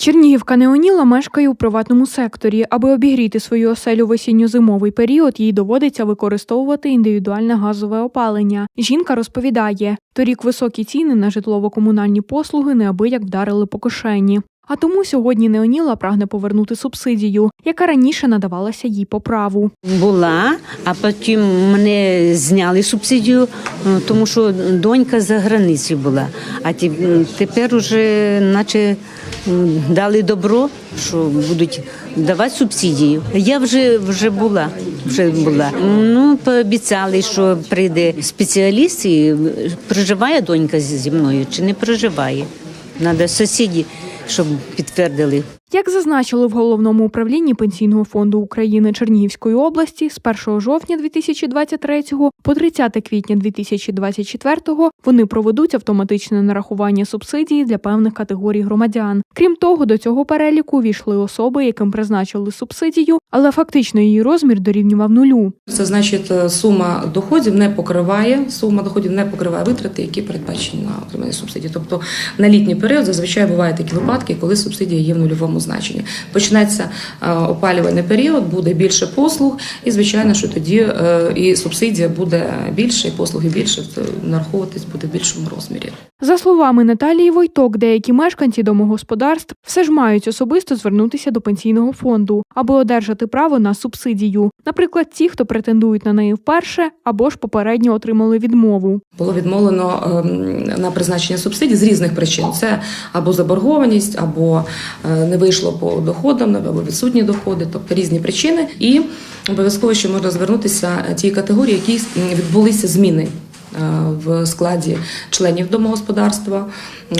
Чернігівка Неоніла мешкає у приватному секторі. Аби обігріти свою оселю в осінньо-зимовий період, їй доводиться використовувати індивідуальне газове опалення. Жінка розповідає, торік високі ціни на житлово-комунальні послуги неабияк вдарили по кишені. А тому сьогодні Неоніла прагне повернути субсидію, яка раніше надавалася їй по праву. Була, а потім мене зняли субсидію, е, тому що донька за границею була. А тепер уже наче дали добро, що будуть давати субсидію. Я вже вже була. Вже була. Ну, пообіцяли, що прийде спеціаліст і проживає донька зі зі мною чи не проживає. Треба сусіді, щоб підтвердили. Як зазначили в головному управлінні Пенсійного фонду України Чернігівської області, з 1 жовтня 2023 по 30 квітня 2024 вони проведуть автоматичне нарахування субсидії для певних категорій громадян. Крім того, до цього переліку війшли особи, яким призначили субсидію, але фактично її розмір дорівнював нулю. Це значить, е, сума доходів не покриває, сума доходів не покриває витрати, які передбачені на отримання субсидії. Тобто на літній період зазвичай бувають такі випадки, коли субсидія є в нульовому значенні. Почнеться е, опалювальний період, буде більше послуг, і звичайно, що тоді е, і субсидія буде більше, і послуги більше, нараховуватись буде в більшому розмірі. За словами Наталії Войток, деякі мешканці домогосподарств все ж мають особисто звернутися до пенсійного фонду, аби одержати право на субсидію. Наприклад, ті, хто претендують на неї вперше або ж попередньо отримали відмову. Було відмовлено ем, на призначення субсидій з різних причин: це або заборгованість, або е, не вийшло по доходам, або відсутні доходи, тобто різні причини. І обов'язково ще можна звернутися ті категорії, які відбулися зміни. е, В складі членів домогосподарства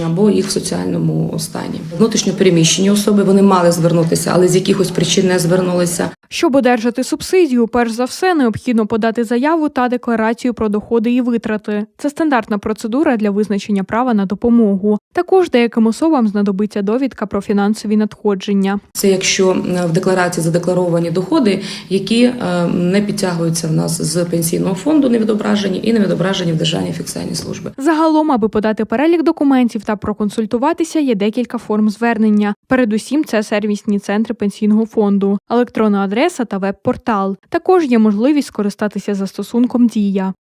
або їх в соціальному стані. Внутрішньо переміщені особи вони мали звернутися, але з якихось причин не звернулися. Щоб одержати субсидію, перш за все необхідно подати заяву та декларацію про доходи і витрати. Це стандартна процедура для визначення права на допомогу. Також деяким особам знадобиться довідка про фінансові надходження. Це якщо е, в декларації задекларовані доходи, які е, не підтягуються в нас з пенсійного фонду, не відображені і не відображені в державній фіксальній службі. Загалом, аби подати перелік документів та проконсультуватися, є декілька форм звернення. Передусім, це сервісні центри пенсійного фонду, електронна адреса та веб-портал. Також є можливість скористатися застосунком Дія.